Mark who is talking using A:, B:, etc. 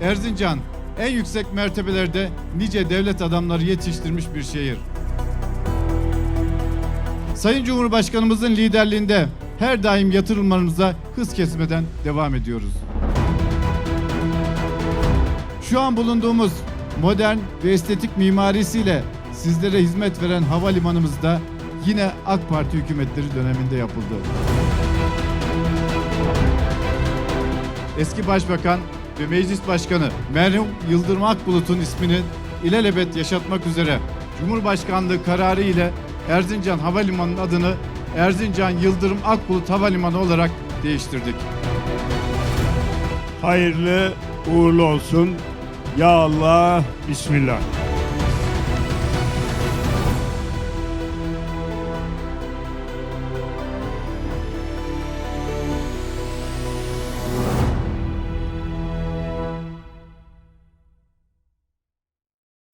A: Erzincan en yüksek mertebelerde nice devlet adamları yetiştirmiş bir şehir. Sayın Cumhurbaşkanımızın liderliğinde her daim yatırımlarımıza hız kesmeden devam ediyoruz. Şu an bulunduğumuz modern ve estetik mimarisiyle sizlere hizmet veren havalimanımızda yine AK Parti hükümetleri döneminde yapıldı. Eski Başbakan ve Meclis Başkanı merhum Yıldırım Akbulut'un ismini ilelebet yaşatmak üzere Cumhurbaşkanlığı kararı ile Erzincan Havalimanı'nın adını Erzincan Yıldırım Akbulut Havalimanı olarak değiştirdik.
B: Hayırlı uğurlu olsun. Ya Allah, Bismillah.